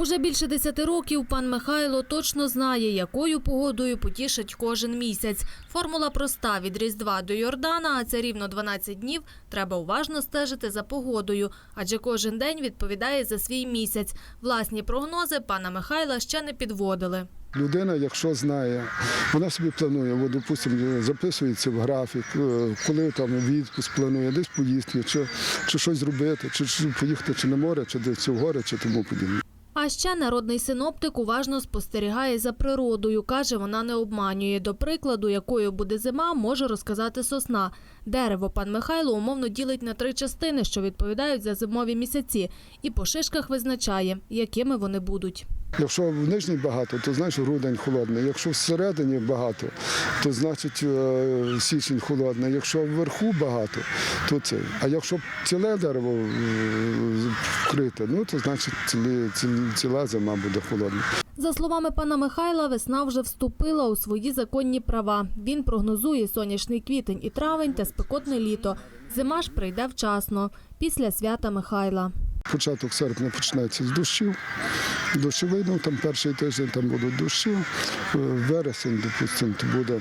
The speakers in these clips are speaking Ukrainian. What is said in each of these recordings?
Уже більше десяти років пан Михайло точно знає, якою погодою потішить кожен місяць. Формула проста від Різдва до Йордана, а це рівно 12 днів. Треба уважно стежити за погодою, адже кожен день відповідає за свій місяць. Власні прогнози пана Михайла ще не підводили. Людина, якщо знає, вона собі планує, от, допустимо, записується в графік, е, коли там відпуск планує, десь поїсти, чи, чи щось зробити, чи, чи поїхати чи на море, чи десь в гори, чи тому подібне. Ще народний синоптик уважно спостерігає за природою. Каже, вона не обманює. До прикладу, якою буде зима, може розказати сосна. Дерево пан Михайло умовно ділить на три частини, що відповідають за зимові місяці, і по шишках визначає, якими вони будуть. Якщо в нижній багато, то значить грудень холодний. Якщо всередині багато, то значить е, січень холодний. Якщо вверху багато, то це. А якщо ціле дерево е, ну то значить цілі, цілі, ціла зима буде холодна. За словами пана Михайла, весна вже вступила у свої законні права. Він прогнозує сонячний квітень і травень та спекотне літо. Зима ж прийде вчасно, після свята Михайла. Початок серпня почнеться з дощів. Дощовий, ну там перший тиждень там будуть дощі. Е, Вересень, допустимо, буде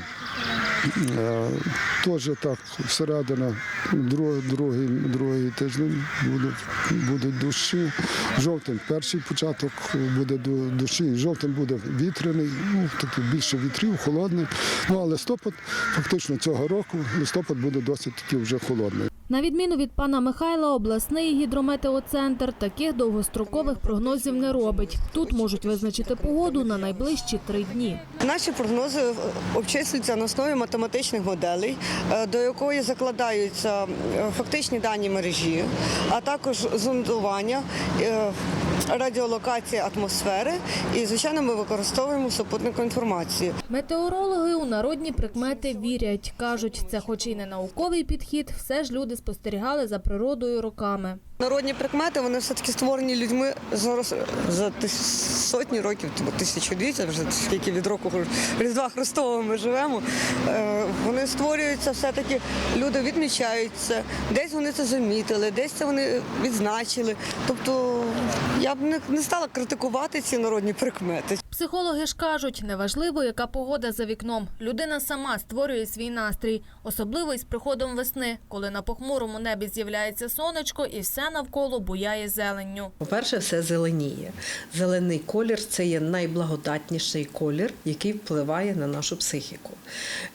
теж так, всередина, другий, другий, тиждень будуть, будуть душі. Жовтень, перший початок буде дощі. Жовтень буде вітряний, ну такий більше вітрів, холодний. Ну а листопад, фактично цього року, листопад буде досить таки вже холодний. На відміну від пана Михайла, обласний гідрометеоцентр таких довгострокових прогнозів не робить. Тут можуть визначити погоду на найближчі три дні. Наші прогнози е, обчислюються на основі математичних моделей, е, до якої закладаються е, фактичні дані мережі, а також зондування, радіолокація атмосфери. І, звичайно, ми використовуємо супутнику інформацію. Метеорологи у народні прикмети вірять. Кажуть, це хоч і не науковий підхід, все ж люди спостерігали за природою роками. Народні прикмети вони все таки створені людьми зараз за сотні років, тобто тисячоліття, вже скільки від року Різдва Христового ми живемо. Е, Вони створюються все-таки, люди відмічаються, десь вони це замітили, десь це вони відзначили. Тобто я б не стала критикувати ці народні прикмети. Психологи ж кажуть, неважливо, яка погода за вікном. Людина сама створює свій настрій, особливо із приходом весни, коли на похмурому небі з'являється сонечко і все навколо буяє зеленню. По-перше, все зеленіє. Зелений колір це є найблагодатніший колір, який впливає на нашу психіку.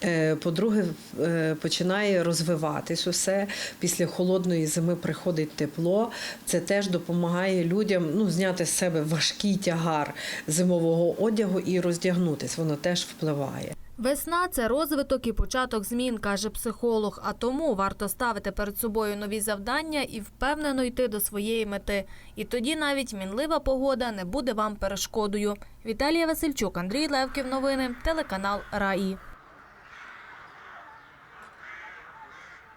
Е, По-друге, е, починає розвиватись усе. Після холодної зими приходить тепло. Це теж допомагає людям ну, зняти з себе важкий тягар зимового одягу і роздягнутись. Воно теж впливає. Весна це розвиток і початок змін, каже психолог. А тому варто ставити перед собою нові завдання і впевнено йти до своєї мети. І тоді навіть мінлива погода не буде вам перешкодою. Віталія Васильчук, Андрій Левків. Новини, телеканал Раї.